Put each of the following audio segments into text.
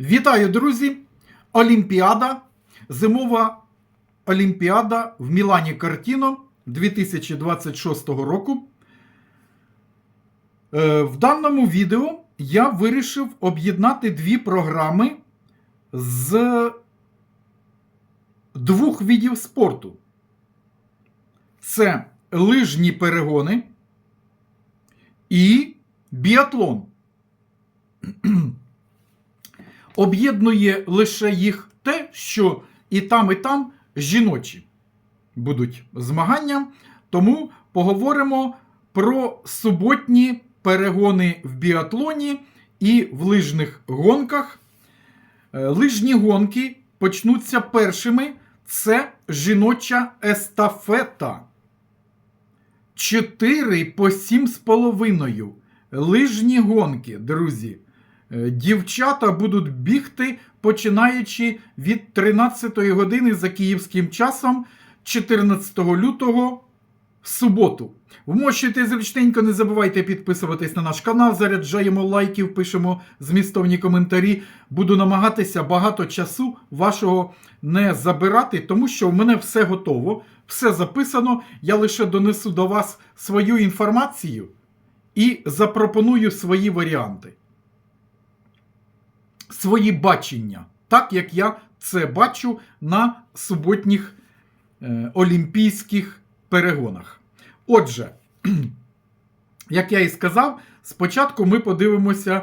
Вітаю, друзі! Олімпіада, зимова Олімпіада в Мілані Картіно 2026 року. Е, В даному відео я вирішив об'єднати дві програми з двох видів спорту. Це лижні перегони і біатлон. Об'єднує лише їх те, що і там, і там жіночі будуть змагання. Тому поговоримо про суботні перегони в біатлоні і в лижних гонках. Е, Лижні гонки почнуться першими. Це жіноча естафета. 4 по 7,5. Лижні гонки, друзі. Е, Дівчата будуть бігти починаючи від 13-ї години за київським часом 14 лютого в суботу. Вмощуйте зручненько, не забувайте підписуватись на наш канал, заряджаємо лайків, пишемо змістовні коментарі. Буду намагатися багато часу вашого не забирати, тому що в мене все готово, все записано. Я лише донесу до вас свою інформацію і запропоную свої варіанти. Свої бачення, так як я це бачу на суботніх е, олімпійських перегонах. Отже, як я і сказав, спочатку ми подивимося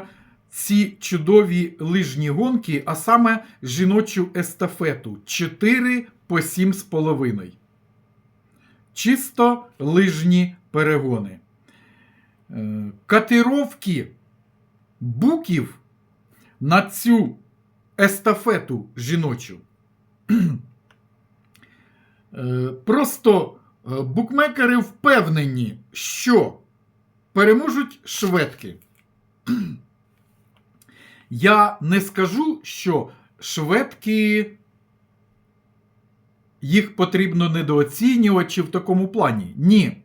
ці чудові лижні гонки, а саме жіночу естафету 4 по 7,5. Чисто лижні перегони. Е, Катировки буків на цю естафету жіночу. Е, Просто е, букмекери впевнені, що переможуть шведки. Я не скажу, що шведки їх потрібно недооцінювати чи в такому плані. Ні.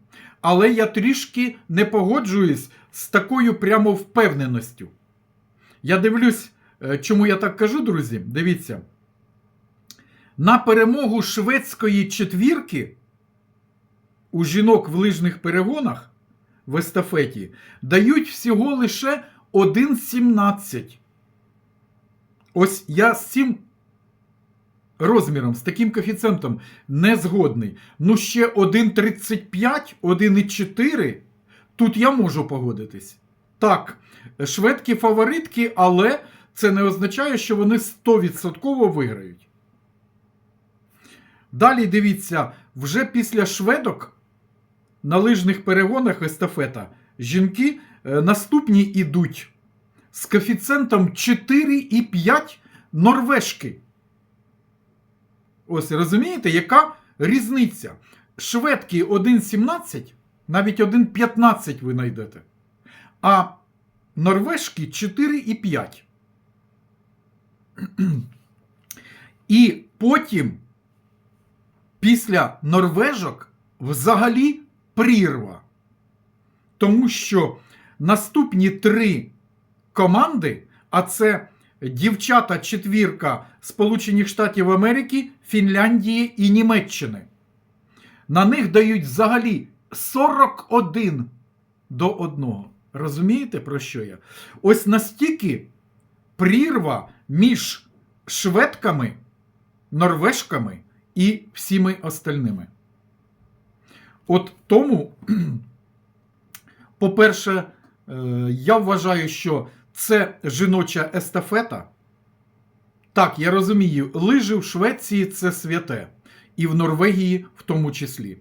Але я трішки не погоджуюсь з такою прямо впевненістю. Я дивлюсь, е, чому я так кажу, друзі. Дивіться. На перемогу шведської четвірки у жінок в лижних перегонах в естафеті дають всього лише 1,17. Ось я з цим розміром, з таким коефіцієнтом не згодний. Ну, ще 1,35, 1,4. Тут я можу погодитись. Так, шведки фаворитки, але це не означає, що вони 100% виграють. Далі дивіться, вже після шведок на лижних перегонах естафета жінки е, наступні ідуть з коефіцієнтом 4,5 норвежки. Ось розумієте, яка різниця? Шведки 1,17, навіть 1,15 ви знайдете. А норвежки 4,5. І потім, після норвежок, взагалі прірва. Тому що наступні три команди, а це дівчата четвірка Сполучених Штатів Америки, Фінляндії і Німеччини. На них дають взагалі 41 до 1. Розумієте, про що я? Ось настільки прірва між шведками, норвежками і всіми остальними. От тому, по-перше, е, я вважаю, що це жіноча естафета. Так, я розумію, лижи в Швеції це святе, і в Норвегії в тому числі.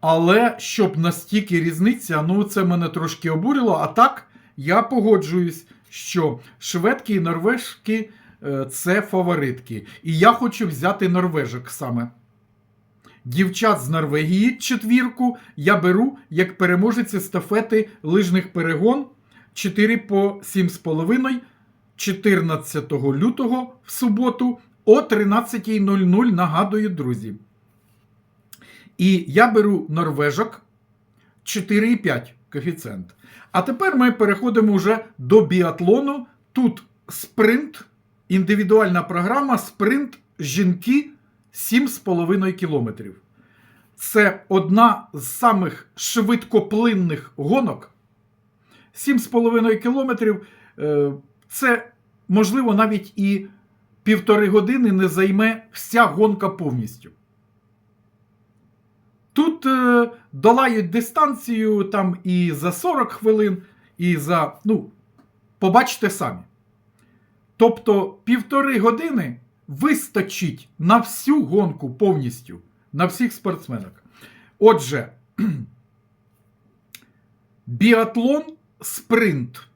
Але щоб настільки різниця, ну це мене трошки обурило. А так, я погоджуюсь, що шведки і норвежки е, це фаворитки. І я хочу взяти норвежок саме. Дівчат з Норвегії четвірку я беру як переможець естафети лижних перегон 4 по 7,5 14 лютого в суботу о 13.00. Нагадую, друзі. І я беру норвежок 4,5 коефіцієнт. А тепер ми переходимо вже до біатлону. Тут спринт індивідуальна програма Спринт жінки 7,5 кілометрів. Це одна з самих швидкоплинних гонок. 7,5 кілометрів. е, Це, можливо, навіть і півтори години не займе вся гонка повністю. Тут е, долають дистанцію там і за 40 хвилин, і за. Ну, побачите самі. Тобто півтори години вистачить на всю гонку повністю, на всіх спортсменок. Отже, біатлон спринт.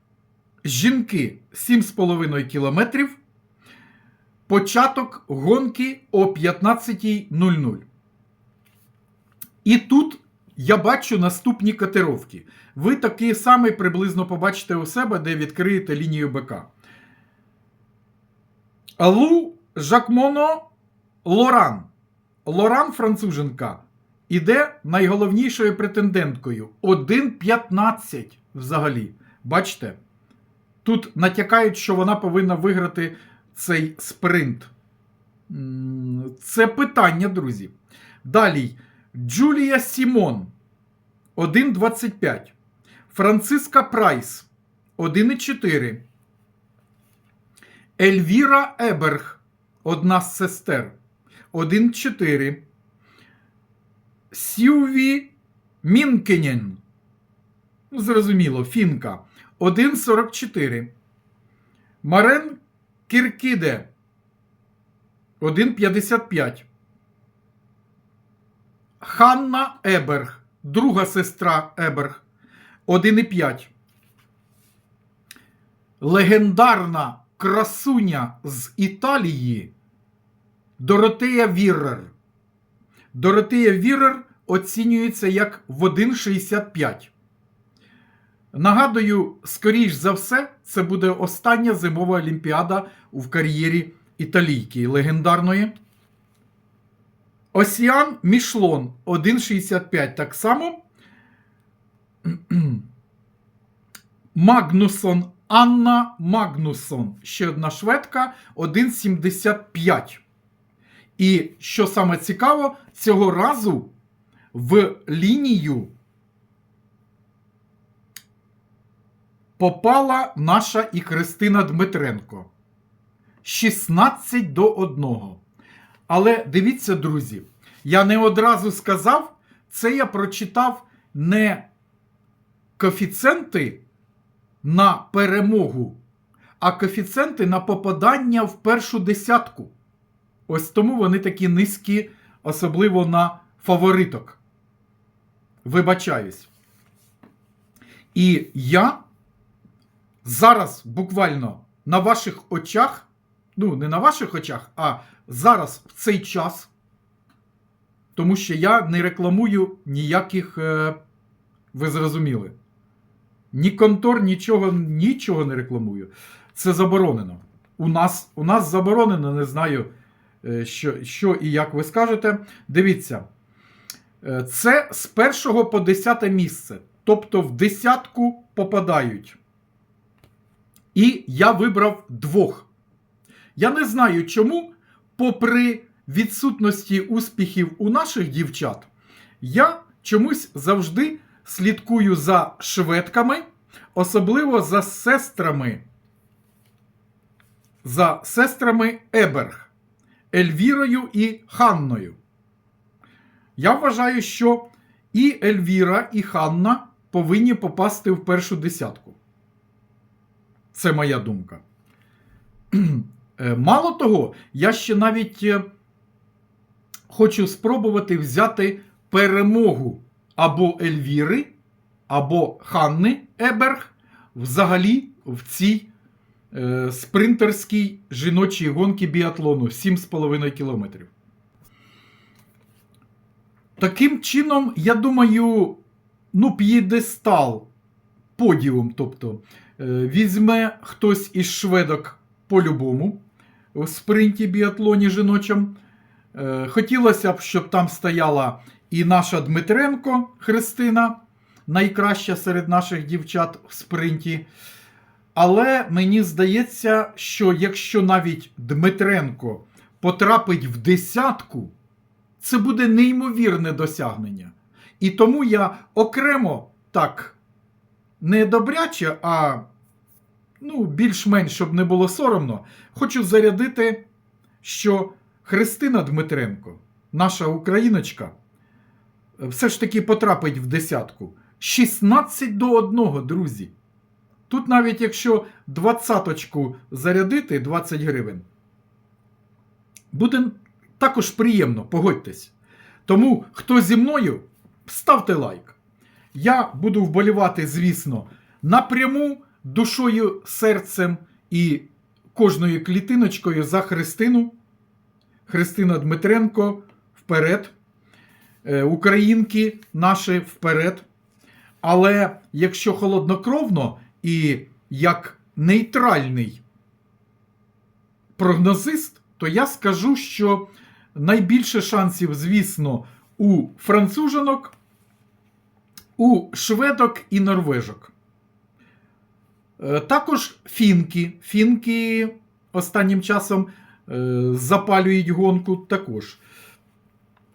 Жінки 7,5 кілометрів. Початок гонки о 15.00. І тут я бачу наступні котировки. Ви такий самий приблизно побачите у себе, де відкриєте лінію БК. Лу Жакмоно Лоран. Лоран француженка іде найголовнішою претенденткою. 1.15 взагалі. Бачите? Тут натякають, що вона повинна виграти цей спринт. Це питання, друзі. Далі. Джулія Сімон 1,25. Франциска Прайс 1,4. Ельвіра Еберг, одна з сестер 1,4. Сюві Мінкенен. Ну, Зрозуміло, фінка 1,44. Марен Кіркіде 1,55. Ханна Еберг, друга сестра Еберг 1,5. Легендарна красуня з Італії Доротея Вірер. Доротея Вірер оцінюється як в 1,65. Нагадую, скоріш за все, це буде остання зимова олімпіада в кар'єрі італійки легендарної. Осіан Мішлон 1,65 так само. Магнусон Анна Магнусон. Ще одна шведка 1,75. І що саме цікаво, цього разу в лінію попала наша і Христина Дмитренко. 16 до 1. Але дивіться, друзі, я не одразу сказав, це я прочитав не коефіцієнти на перемогу, а коефіцієнти на попадання в першу десятку. Ось тому вони такі низькі, особливо на фавориток. Вибачаюсь. І я зараз буквально на ваших очах, ну, не на ваших очах, а зараз в цей час, тому що я не рекламую ніяких, е, ви зрозуміли, ні контор, нічого, нічого не рекламую. Це заборонено. У нас, у нас заборонено, не знаю, е, що, що і як ви скажете. Дивіться, е, це з першого по десяте місце. Тобто в десятку попадають. І я вибрав двох. Я не знаю чому, попри відсутності успіхів у наших дівчат, я чомусь завжди слідкую за шведками, особливо за сестрами. За сестрами Еберг, Ельвірою і Ханною. Я вважаю, що і Ельвіра, і Ханна повинні попасти в першу десятку. Це моя думка. Е, Мало того, я ще навіть е, хочу спробувати взяти перемогу або Ельвіри, або Ханни Еберг взагалі в цій е, спринтерській жіночій гонці біатлону 7,5 кілометрів. Таким чином, я думаю, ну, п'єдестал, подіум, тобто, е, візьме хтось із шведок по-любому в спринті біатлоні жіночому. Е, Хотілося б, щоб там стояла і наша Дмитренко Христина, найкраща серед наших дівчат в спринті. Але мені здається, що якщо навіть Дмитренко потрапить в десятку, це буде неймовірне досягнення. І тому я окремо так не добряче, а ну, більш-менш, щоб не було соромно, хочу зарядити, що Христина Дмитренко, наша україночка, все ж таки потрапить в десятку. 16 до 1, друзі. Тут навіть якщо двадцяточку зарядити 20 гривень, буде також приємно, погодьтесь. Тому, хто зі мною, ставте лайк. Я буду вболівати, звісно, напряму душою, серцем і кожною клітиночкою за Христину. Христина Дмитренко вперед. Е, Українки наші вперед. Але якщо холоднокровно і як нейтральний прогнозист, то я скажу, що найбільше шансів, звісно, у француженок, у шведок і норвежок. Е, Також фінки. Фінки останнім часом е, запалюють гонку також.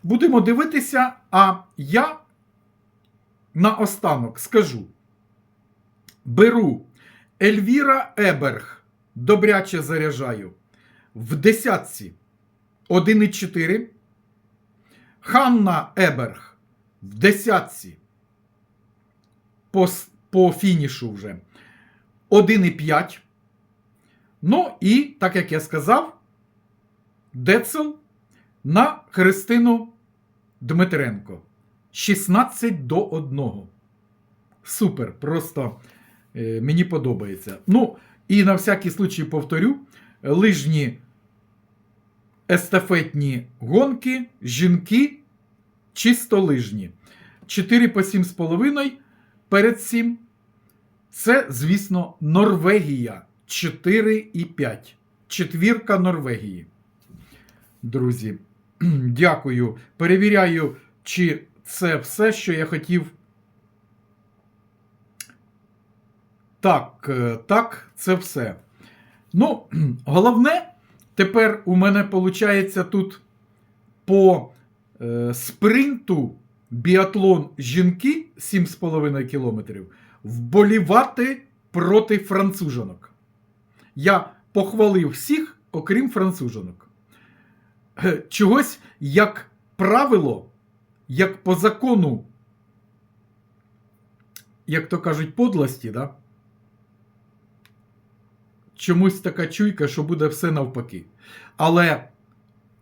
Будемо дивитися, а я наостанок скажу. Беру Ельвіра Еберг, добряче заряджаю, в десятці 1,4. Ханна Еберг в десятці по, по фінішу вже 1,5. Ну і, так як я сказав, Децел на Христину Дмитренко. 16 до 1. Супер, просто е, мені подобається. Ну, і на всякий случай повторю: лижні естафетні гонки, жінки, чисто лижні. 4 по 7,5 перед 7. Це, звісно, Норвегія 4 і 5. Четвірка Норвегії. Друзі, дякую. Перевіряю, чи це все, що я хотів. Так, е, так, це все. Ну, головне, тепер у мене виходить тут по е, спринту біатлон жінки 7,5 кілометрів вболівати проти француженок. Я похвалив всіх, окрім француженок. Е, Чогось як правило, як по закону, як то кажуть, подлості, да? чомусь така чуйка, що буде все навпаки. Але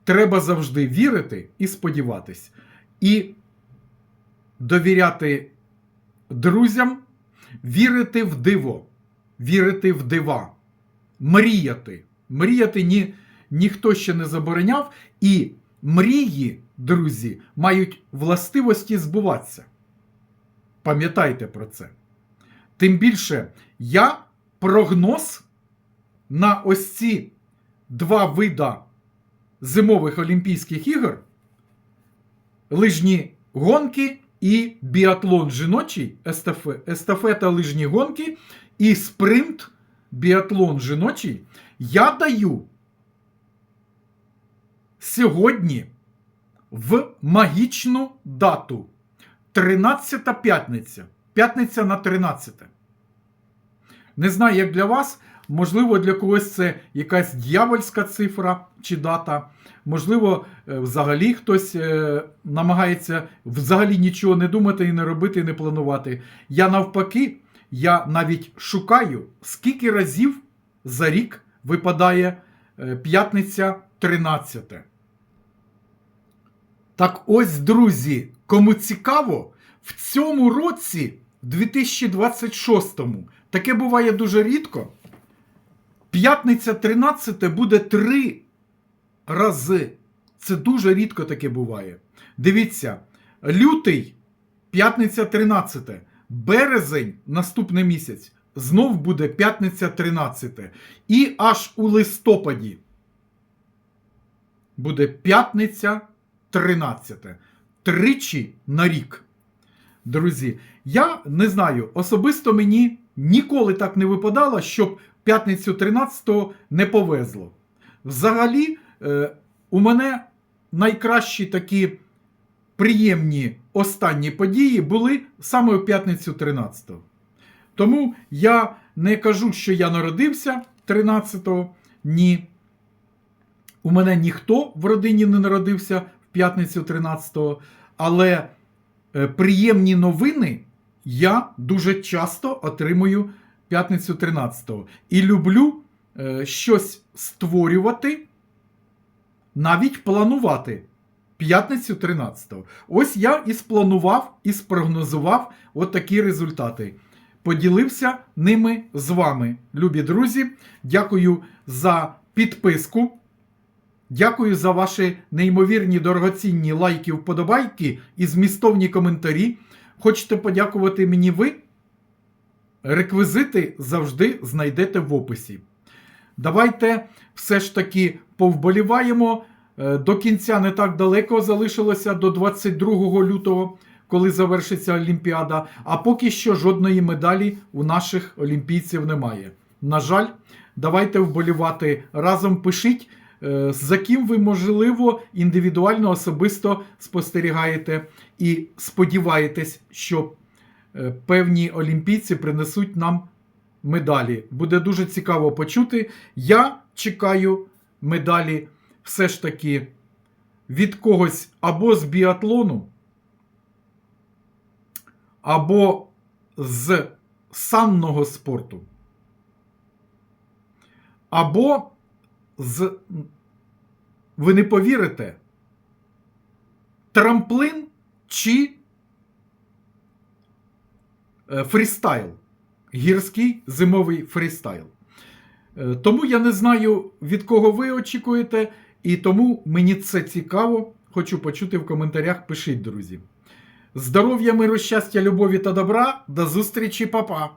треба завжди вірити і сподіватись. І довіряти друзям, вірити в диво, вірити в дива, мріяти. Мріяти ні, ніхто ще не забороняв. І мрії, друзі, мають властивості збуватися. Пам'ятайте про це. Тим більше, я прогноз на ось ці два вида зимових Олімпійських ігор, лижні гонки і біатлон жіночий, естафе- естафета лижні гонки і спринт біатлон жіночий, я даю сьогодні в магічну дату 13 п'ятниця. П'ятниця на 13. Не знаю, як для вас. Можливо, для когось це якась дьявольська цифра чи дата. Можливо, е, взагалі хтось е, намагається взагалі нічого не думати і не робити, і не планувати. Я навпаки, я навіть шукаю, скільки разів за рік випадає е, п'ятниця 13. Так ось, друзі, кому цікаво, в цьому році, в 2026-му, таке буває дуже рідко. П'ятниця 13 буде три рази. Це дуже рідко таке буває. Дивіться, лютий, п'ятниця 13, березень, наступний місяць, знов буде п'ятниця 13. І аж у листопаді буде п'ятниця 13. Тричі на рік. Друзі, я не знаю, особисто мені ніколи так не випадало, щоб п'ятницю 13-го не повезло. Взагалі, е, у мене найкращі такі приємні останні події були саме у п'ятницю 13-го. Тому я не кажу, що я народився 13-го. Ні. У мене ніхто в родині не народився в п'ятницю 13-го, але е, приємні новини я дуже часто отримую п'ятницю 13-го. І люблю е, щось створювати, навіть планувати п'ятницю 13-го. Ось я і спланував, і спрогнозував от такі результати. Поділився ними з вами, любі друзі. Дякую за підписку. Дякую за ваші неймовірні дорогоцінні лайки, вподобайки і змістовні коментарі. Хочете подякувати мені ви? Реквізити завжди знайдете в описі. Давайте все ж таки повболіваємо. Е, До кінця не так далеко залишилося до 22 лютого, коли завершиться Олімпіада. А поки що жодної медалі у наших олімпійців немає. На жаль, давайте вболівати разом. Пишіть, е, за ким ви, можливо, індивідуально особисто спостерігаєте і сподіваєтесь, що певні олімпійці принесуть нам медалі. Буде дуже цікаво почути. Я чекаю медалі все ж таки від когось або з біатлону, або з санного спорту, або з, ви не повірите, трамплин чи е, фрістайл. Гірський зимовий фрістайл. Е, Тому я не знаю, від кого ви очікуєте, і тому мені це цікаво. Хочу почути в коментарях. Пишіть, друзі. Здоров'я, миру, щастя, любові та добра. До зустрічі, папа!